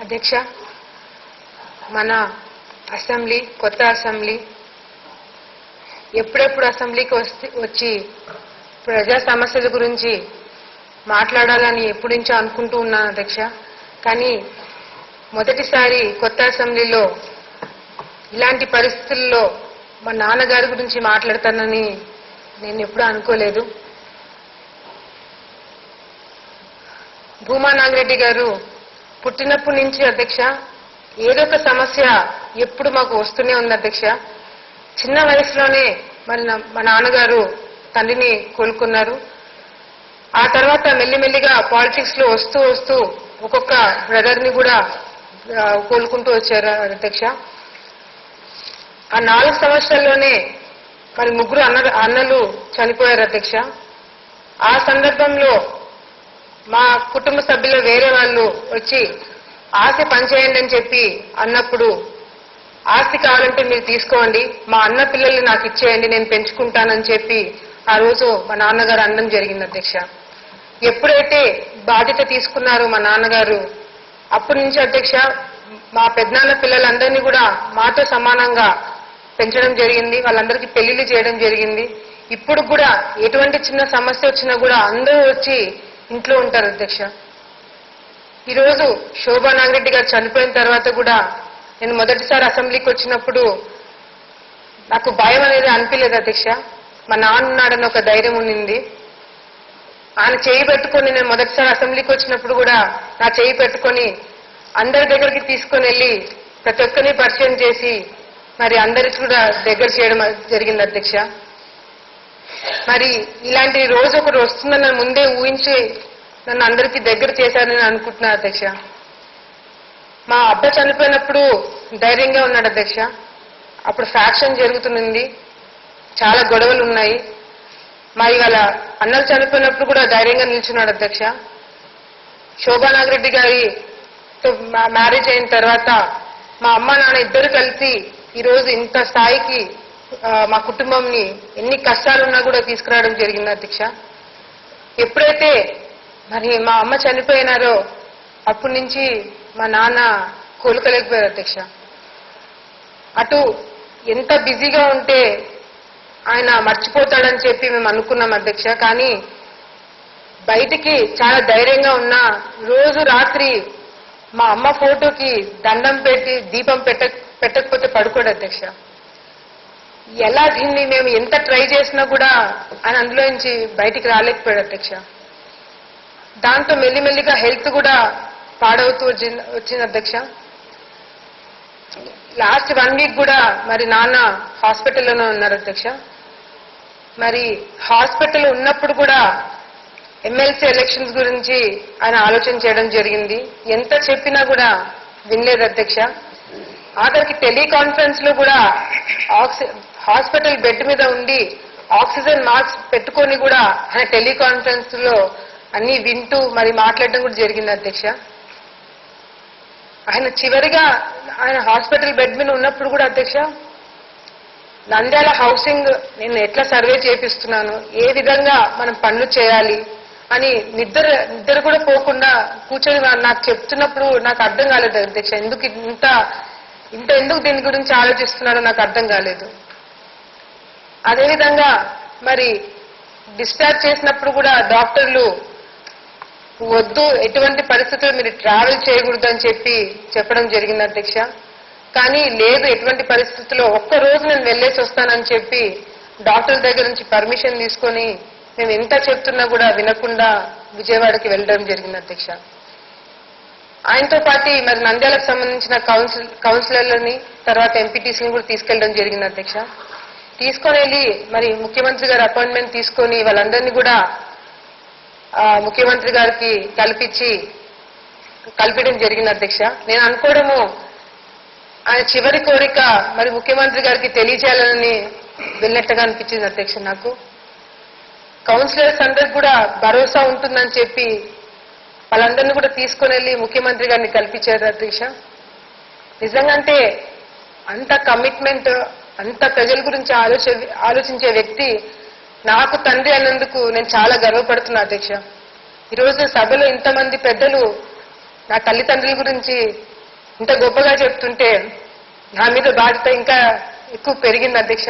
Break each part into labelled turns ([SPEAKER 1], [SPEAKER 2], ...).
[SPEAKER 1] అధ్యక్ష మన అసెంబ్లీ కొత్త అసెంబ్లీ ఎప్పుడెప్పుడు అసెంబ్లీకి వస్తే వచ్చి ప్రజా సమస్యల గురించి మాట్లాడాలని ఎప్పటి నుంచో అనుకుంటూ ఉన్నాను అధ్యక్ష. కానీ మొదటిసారి కొత్త అసెంబ్లీలో ఇలాంటి పరిస్థితుల్లో మా నాన్నగారి గురించి మాట్లాడతానని నేను ఎప్పుడూ అనుకోలేదు. భూమా నాగిరెడ్డి గారు పుట్టినప్పటి నుంచి అధ్యక్ష ఏదో ఒక సమస్య ఎప్పుడు మాకు వస్తూనే ఉంది అధ్యక్ష. చిన్న వయసులోనే మరి మా నాన్నగారు తండ్రిని కోలుకున్నారు. ఆ తర్వాత మెల్లిమెల్లిగా పాలిటిక్స్లో వస్తూ వస్తూ ఒక్కొక్క బ్రదర్ని కూడా కోలుకుంటూ వచ్చారు అధ్యక్ష. ఆ నాలుగు సంవత్సరాల్లోనే మరి ముగ్గురు అన్న అన్నలు చనిపోయారు అధ్యక్ష. ఆ సందర్భంలో మా కుటుంబ సభ్యులు వేరే వాళ్ళు వచ్చి ఆస్తి పనిచేయండి అని చెప్పి అన్నప్పుడు ఆస్తి కావాలంటే మీరు తీసుకోండి మా అన్న పిల్లల్ని నాకు ఇచ్చేయండి నేను పెంచుకుంటానని చెప్పి ఆ రోజు మా నాన్నగారు అన్నం జరిగింది అధ్యక్ష. ఎప్పుడైతే బాధ్యత తీసుకున్నారో మా నాన్నగారు అప్పటి నుంచి అధ్యక్ష మా పెద్దనాన్న పిల్లలందరినీ కూడా మాతో సమానంగా పెంచడం జరిగింది వాళ్ళందరికీ పెళ్ళిళ్ళు చేయడం జరిగింది. ఇప్పుడు కూడా ఎటువంటి చిన్న సమస్య వచ్చినా కూడా అందరూ వచ్చి ఇంట్లో ఉంటారు అధ్యక్ష. ఈరోజు శోభా నాగిరెడ్డి గారు చనిపోయిన తర్వాత కూడా నేను మొదటిసారి అసెంబ్లీకి వచ్చినప్పుడు నాకు భయం అనేది అనిపించలేదు అధ్యక్ష. మా నాన్న ఉన్నాడని ఒక ధైర్యం ఉండింది. ఆయన చేయి పెట్టుకొని నేను మొదటిసారి అసెంబ్లీకి వచ్చినప్పుడు కూడా నా చేయి పెట్టుకొని అందరి దగ్గరికి తీసుకొని వెళ్ళి ప్రతి ఒక్కరిని పరిచయం చేసి మరి అందరికి కూడా దగ్గర చేయడం జరిగింది అధ్యక్ష. మరి ఇలాంటి రోజు ఒకటి వస్తుందని నన్ను ముందే ఊహించి నన్ను అందరికీ దగ్గర చేశారని అనుకుంటున్నా అధ్యక్ష. మా అబ్బ చనిపోయినప్పుడు ధైర్యంగా ఉన్నాడు అధ్యక్ష. అప్పుడు ఫ్యాక్షన్ జరుగుతుంది చాలా గొడవలు ఉన్నాయి. మా ఇవాళ అన్నలు చనిపోయినప్పుడు కూడా ధైర్యంగా నిల్చున్నాడు అధ్యక్ష. శోభా నాగిరెడ్డి గారి మ్యారేజ్ అయిన తర్వాత మా అమ్మ నాన్న ఇద్దరు కలిసి ఈరోజు ఇంత స్థాయికి మా కుటుంబంని ఎన్ని కష్టాలున్నా కూడా తీసుకురావడం జరిగింది అధ్యక్ష. ఎప్పుడైతే మరి మా అమ్మ చనిపోయినారో అప్పటి నుంచి మా నాన్న కోలుకోలేకపోయారు అధ్యక్ష. అటు ఎంత బిజీగా ఉంటే ఆయన మర్చిపోతాడని చెప్పి మేము అనుకున్నాం అధ్యక్ష. కానీ బయటికి చాలా ధైర్యంగా ఉన్నా రోజు రాత్రి మా అమ్మ ఫోటోకి దండం పెట్టి దీపం పెట్ట పెట్టకపోతే పడుకోడు అధ్యక్ష. ఎలా దీన్ని మేము ఎంత ట్రై చేసినా కూడా ఆయన అందులో నుంచి బయటికి రాలేకపోయాడు అధ్యక్ష. దాంతో మెల్లిమెల్లిగా హెల్త్ కూడా పాడవుతూ వచ్చింది వచ్చింది అధ్యక్ష. లాస్ట్ వన్ వీక్ కూడా మరి నాన్న హాస్పిటల్లోనే ఉన్నారు అధ్యక్ష. మరి హాస్పిటల్ ఉన్నప్పుడు కూడా ఎమ్మెల్సీ ఎలక్షన్స్ గురించి ఆయన ఆలోచన చేయడం జరిగింది. ఎంత చెప్పినా కూడా వినలేదు అధ్యక్ష. ఆఖరికి టెలికాన్ఫరెన్స్లో కూడా ఆక్సి హాస్పిటల్ బెడ్ మీద ఉండి ఆక్సిజన్ మాస్క్ పెట్టుకొని కూడా ఆయన టెలికాన్ఫరెన్స్లో అన్ని వింటూ మరి మాట్లాడడం కూడా జరిగింది అధ్యక్ష. ఆయన చివరిగా ఆయన హాస్పిటల్ బెడ్ మీద ఉన్నప్పుడు కూడా అధ్యక్ష నంద్యాల హౌసింగ్ నేను ఎట్లా సర్వే చేపిస్తున్నాను ఏ విధంగా మనం పనులు చేయాలి అని నిద్ర నిద్ర కూడా పోకుండా కూర్చొని నాకు చెప్తున్నప్పుడు నాకు అర్థం కాలేదు అధ్యక్ష. ఎందుకు ఇంత ఇంత ఎందుకు దీని గురించి ఆలోచిస్తున్నారో నాకు అర్థం కాలేదు. అదేవిధంగా మరి డిశ్చార్జ్ చేసినప్పుడు కూడా డాక్టర్లు వద్దు ఎటువంటి పరిస్థితులు మీరు ట్రావెల్ చేయకూడదు అని చెప్పి చెప్పడం జరిగింది అధ్యక్ష. కానీ లేదు ఎటువంటి పరిస్థితుల్లో ఒక్క రోజు నేను వెళ్ళేసి వస్తానని చెప్పి డాక్టర్ దగ్గర నుంచి పర్మిషన్ తీసుకొని మేము ఎంత చెప్తున్నా కూడా వినకుండా విజయవాడకి వెళ్ళడం జరిగింది అధ్యక్ష. ఆయనతో పాటు మరి నంద్యాలకు సంబంధించిన కౌన్సిల్ కౌన్సిలర్లని తర్వాత ఎంపీటీసీని కూడా తీసుకెళ్ళడం జరిగింది అధ్యక్ష. తీసుకొని వెళ్ళి మరి ముఖ్యమంత్రి గారి అపాయింట్మెంట్ తీసుకొని వాళ్ళందరినీ కూడా ముఖ్యమంత్రి గారికి కల్పించి కల్పించడం జరిగింది అధ్యక్ష. నేను అనుకోవడము ఆయన చివరి కోరిక మరి ముఖ్యమంత్రి గారికి తెలియజేయాలని వెళ్ళినట్టుగా అనిపించింది అధ్యక్ష నాకు. కౌన్సిలర్స్ అందరికి కూడా భరోసా ఉంటుందని చెప్పి వాళ్ళందరినీ కూడా తీసుకొని వెళ్ళి ముఖ్యమంత్రి గారిని కల్పించారు అధ్యక్ష నిజంగా అంటే అంత కమిట్మెంట్ అంత ప్రజల గురించి ఆలోచ ఆలోచించే వ్యక్తి నాకు తండ్రి అన్నందుకు నేను చాలా గర్వపడుతున్నా అధ్యక్ష ఈరోజు సభలో ఇంతమంది పెద్దలు నా తల్లిదండ్రుల గురించి ఇంత గొప్పగా చెప్తుంటే నా మీద బాధ్యత ఇంకా ఎక్కువ పెరిగింది అధ్యక్ష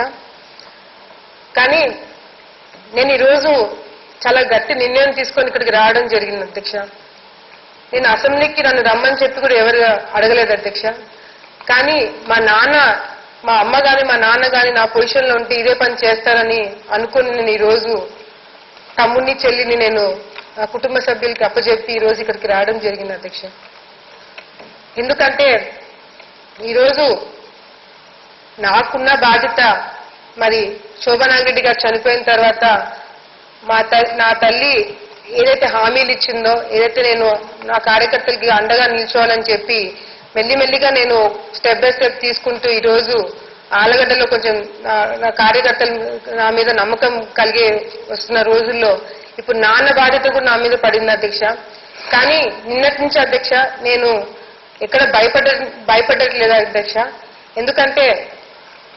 [SPEAKER 1] కానీ నేను ఈరోజు చాలా గట్టి నిర్ణయం తీసుకొని ఇక్కడికి రావడం జరిగింది అధ్యక్ష నేను అసెంబ్లీకి నన్ను రమ్మని చెప్పి కూడా ఎవరు అడగలేదు అధ్యక్ష. కానీ మా నాన్న మా అమ్మ కానీ మా నాన్న కానీ నా పొజిషన్లో ఉంటే ఇదే పని చేస్తారని అనుకుని నేను ఈరోజు తమ్ముడిని చెల్లిని నేను నా కుటుంబ సభ్యులకి అప్పచెప్పి ఈరోజు రోజు ఇక్కడికి రావడం జరిగింది అధ్యక్ష. ఎందుకంటే ఈరోజు నాకున్న బాధ్యత మరి శోభనాగిరెడ్డి గారు చనిపోయిన తర్వాత మా తల్లి నా తల్లి ఏదైతే హామీలు ఇచ్చిందో ఏదైతే నేను నా కార్యకర్తలకి అండగా నిల్చోవాలని చెప్పి మెల్లిమెల్లిగా నేను స్టెప్ బై స్టెప్ తీసుకుంటూ ఈరోజు ఆలగడ్డలో కొంచెం నా- కార్యకర్తలు నా మీద నమ్మకం కలిగే వస్తున్న రోజుల్లో ఇప్పుడు నాన్న బాధ్యత కూడా నా మీద పడింది అధ్యక్ష. కానీ నిన్నటి నుంచి అధ్యక్ష నేను ఎక్కడ భయపడ భయపడట్లేదు అధ్యక్ష? ఎందుకంటే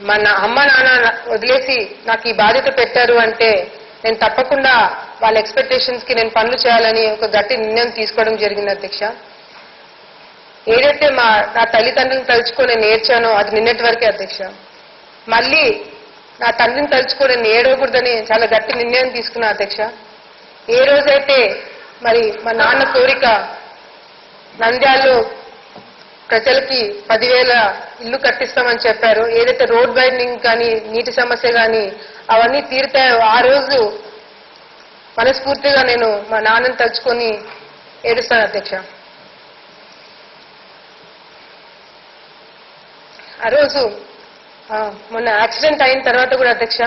[SPEAKER 1] మా నా అమ్మ నాన్న వదిలేసి నాకు ఈ బాధ్యత పెట్టారు అంటే నేను తప్పకుండా వాళ్ళ ఎక్స్పెక్టేషన్స్కి నేను పనులు చేయాలని ఒక గట్టి నిర్ణయం తీసుకోవడం జరిగింది అధ్యక్ష. ఏదైతే మా నా తల్లిదండ్రులను తలుచుకొని నేను అది నిన్నటి వరకే అధ్యక్ష. మళ్ళీ నా తండ్రిని తలుచుకొని నేను ఏడవకూడదని చాలా గట్టి నిర్ణయం తీసుకున్నా అధ్యక్ష. ఏ రోజైతే మరి మా నాన్న కోరిక నంద్యాలలో ప్రజలకి పదివేల ఇల్లు కట్టిస్తామని చెప్పారు. ఏదైతే రోడ్ వైండింగ్ కానీ నీటి సమస్య కానీ అవన్నీ తీరుతాయో ఆ రోజు మనస్ఫూర్తిగా నేను మా నాన్నని తలుచుకొని ఏడుస్తాను అధ్యక్ష. ఆ రోజు మొన్న యాక్సిడెంట్ అయిన తర్వాత కూడా అధ్యక్ష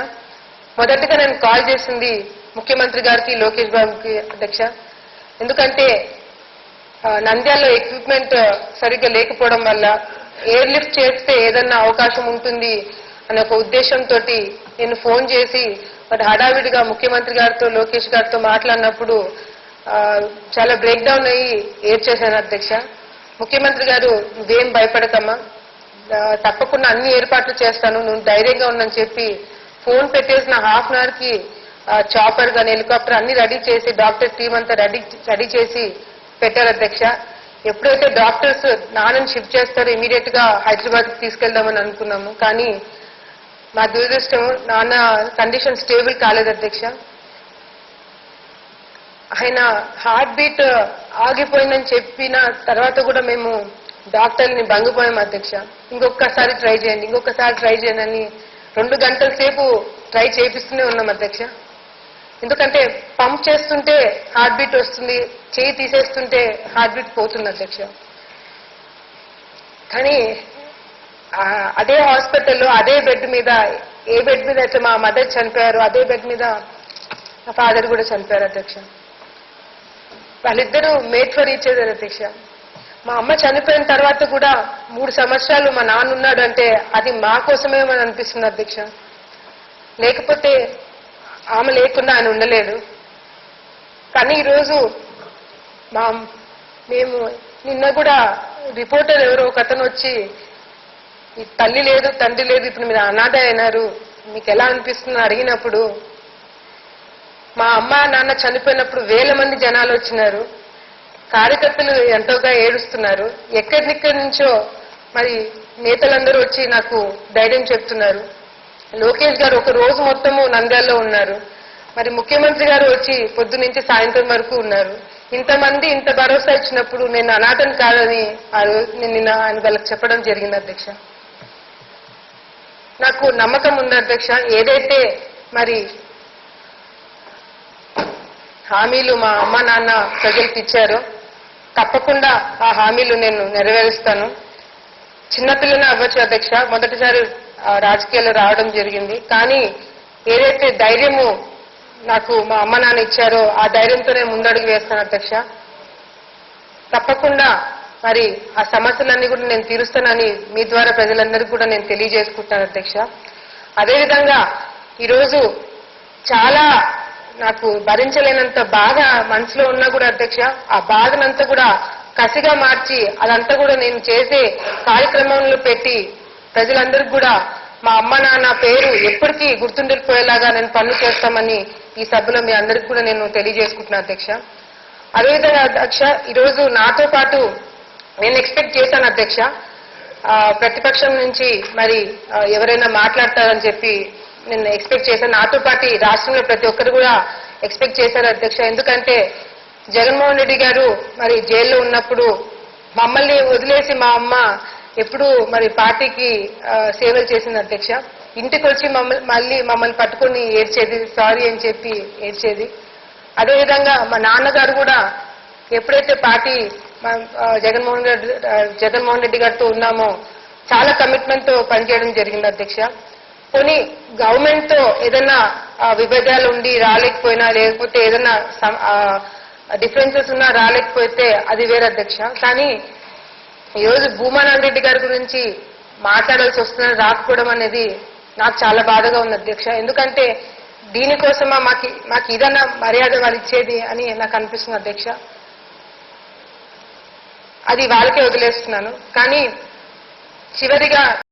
[SPEAKER 1] మొదటిగా నేను కాల్ చేసింది ముఖ్యమంత్రి గారికి లోకేష్ బాబుకి అధ్యక్ష. ఎందుకంటే నంద్యాలలో ఎక్విప్మెంట్ సరిగ్గా లేకపోవడం వల్ల ఎయిర్ లిఫ్ట్ చేస్తే ఏదన్నా అవకాశం ఉంటుంది అనే ఒక ఉద్దేశంతో నేను ఫోన్ చేసి మరి హడావిడిగా ముఖ్యమంత్రి గారితో లోకేష్ గారితో మాట్లాడినప్పుడు చాలా బ్రేక్ డౌన్ అయ్యి ఏడ్చేశాను అధ్యక్ష? ముఖ్యమంత్రి గారు నువ్వేం భయపడకమ్మా. తప్పకుండా అన్ని ఏర్పాట్లు చేస్తాను. నువ్వు ధైర్యంగా ఉన్నని చెప్పి ఫోన్ పెట్టేసిన హాఫ్ అన్ అవర్కి చాపర్ కానీ హెలికాప్టర్ అన్ని రెడీ చేసి డాక్టర్ టీం అంతా రెడీ రెడీ చేసి పెట్టారు అధ్యక్ష. ఎప్పుడైతే డాక్టర్స్ నాన్నని షిఫ్ట్ చేస్తారో ఇమీడియట్గా హైదరాబాద్ తీసుకెళ్దామని అనుకున్నాము. కానీ మా దురదృష్టం నాన్న కండిషన్ స్టేబుల్ కాలేదు అధ్యక్ష. ఆయన హార్ట్ బీట్ ఆగిపోయిందని చెప్పిన తర్వాత కూడా మేము డాక్టర్ని బంగిపోయాం అధ్యక్ష. ఇంకొకసారి ట్రై చేయండి ఇంకొకసారి ట్రై చేయండి అని రెండు గంటల సేపు ట్రై చేపిస్తూనే ఉన్నాం అధ్యక్ష. ఎందుకంటే పంప్ చేస్తుంటే హార్ట్ బీట్ వస్తుంది చేయి తీసేస్తుంటే హార్ట్ బీట్ పోతుంది అధ్యక్ష. కానీ అదే హాస్పిటల్లో అదే బెడ్ మీద ఏ బెడ్ మీద అయితే మా మదర్ చనిపోయారు అదే బెడ్ మీద మా ఫాదర్ కూడా చనిపోయారు అధ్యక్ష. వాళ్ళిద్దరూ మేట్ ఫర్ ఈచ్ అధ్యక్ష. మా అమ్మ చనిపోయిన తర్వాత కూడా మూడు సంవత్సరాలు మా నాన్న ఉన్నాడు అంటే అది మా కోసమే అని అనిపిస్తుంది అధ్యక్ష. లేకపోతే ఆమె లేకుండా ఆయన ఉండలేడు కానీ ఈరోజు మా మేము నిన్న కూడా రిపోర్టర్ ఎవరో ఒక అతను వచ్చి ఈ తల్లి లేదు తండ్రి లేదు ఇప్పుడు మీరు అనాథ అయినారు మీకు ఎలా అనిపిస్తుందో? అడిగినప్పుడు మా అమ్మ నాన్న చనిపోయినప్పుడు వేల మంది జనాలు వచ్చినారు కార్యకర్తలు ఎంతోగా ఏడుస్తున్నారు ఎక్కడినిక్కడి నుంచో మరి నేతలందరూ వచ్చి నాకు ధైర్యం చెప్తున్నారు లోకేష్ గారు ఒక రోజు మొత్తము నంద్యాలలో ఉన్నారు. మరి ముఖ్యమంత్రి గారు వచ్చి పొద్దు నుంచి సాయంత్రం వరకు ఉన్నారు. ఇంతమంది ఇంత భరోసా ఇచ్చినప్పుడు నేను అనాథం కాదని ఆ రోజు నేను నిన్న ఆయన వాళ్ళకి చెప్పడం జరిగింది అధ్యక్ష. నాకు నమ్మకం ఉంది అధ్యక్ష. ఏదైతే మరి హామీలు మా అమ్మ నాన్న ప్రజలకు ఇచ్చారో తప్పకుండా ఆ హామీలు నేను నెరవేరుస్తాను. చిన్నపిల్లని అవ్వచ్చు అధ్యక్ష. మొదటిసారి రాజకీయాలు రాజకీయాల్లో రావడం జరిగింది. కానీ ఏదైతే ధైర్యము నాకు మా అమ్మ నాన్న ఇచ్చారో ఆ ధైర్యంతోనే ముందడుగు వేస్తాను అధ్యక్ష. తప్పకుండా మరి ఆ సమస్యలన్నీ కూడా నేను తీరుస్తానని మీ ద్వారా ప్రజలందరికీ కూడా నేను తెలియజేసుకుంటాను అధ్యక్ష. అదేవిధంగా ఈరోజు చాలా నాకు భరించలేనంత బాధ మనసులో ఉన్నా కూడా అధ్యక్ష. ఆ బాధనంతా కూడా కసిగా మార్చి అదంతా కూడా నేను చేసే కార్యక్రమంలో పెట్టి ప్రజలందరికీ కూడా మా అమ్మ నాన్న పేరు ఎప్పటికీ గుర్తుండిపోయేలాగా నేను పనులు చేస్తామని ఈ సభలో మీ అందరికి కూడా నేను తెలియజేసుకుంటున్నాను అధ్యక్ష. అదేవిధంగా అధ్యక్ష ఈరోజు నాతో పాటు నేను ఎక్స్పెక్ట్ చేశాను అధ్యక్ష. ప్రతిపక్షం నుంచి మరి ఎవరైనా మాట్లాడతారని చెప్పి నేను ఎక్స్పెక్ట్ చేశాను. నాతో పాటు రాష్ట్రంలో ప్రతి ఒక్కరు కూడా ఎక్స్పెక్ట్ చేశారు అధ్యక్ష. ఎందుకంటే జగన్మోహన్ రెడ్డి గారు మరి జైల్లో ఉన్నప్పుడు మమ్మల్ని వదిలేసి మా అమ్మ ఎప్పుడు మరి పార్టీకి సేవలు చేసింది అధ్యక్ష. ఇంటికి వచ్చి మమ్మల్ని మళ్ళీ మమ్మల్ని పట్టుకొని ఏడ్చేది సారీ అని చెప్పి ఏడ్చేది. అదేవిధంగా మా నాన్నగారు కూడా ఎప్పుడైతే పార్టీ జగన్మోహన్ రెడ్డి జగన్మోహన్ రెడ్డి గారితో ఉన్నామో చాలా కమిట్మెంట్తో పనిచేయడం జరిగింది అధ్యక్ష. కొన్ని గవర్నమెంట్తో ఏదైనా విభేదాలు ఉండి రాలేకపోయినా లేకపోతే ఏదైనా డిఫరెన్సెస్ ఉన్నా రాలేకపోతే అది వేరే అధ్యక్ష. కానీ ఈరోజు భూమానంద రెడ్డి గారి గురించి మాట్లాడాల్సి వస్తుందని రాకపోవడం అనేది నాకు చాలా బాధగా ఉంది అధ్యక్ష. ఎందుకంటే దీనికోసమా మాకు మాకు ఇదన్నా మర్యాద వాళ్ళు ఇచ్చేది అని నాకు అనిపిస్తుంది అధ్యక్ష. అది వాళ్ళకే వదిలేస్తున్నాను. కానీ చివరిగా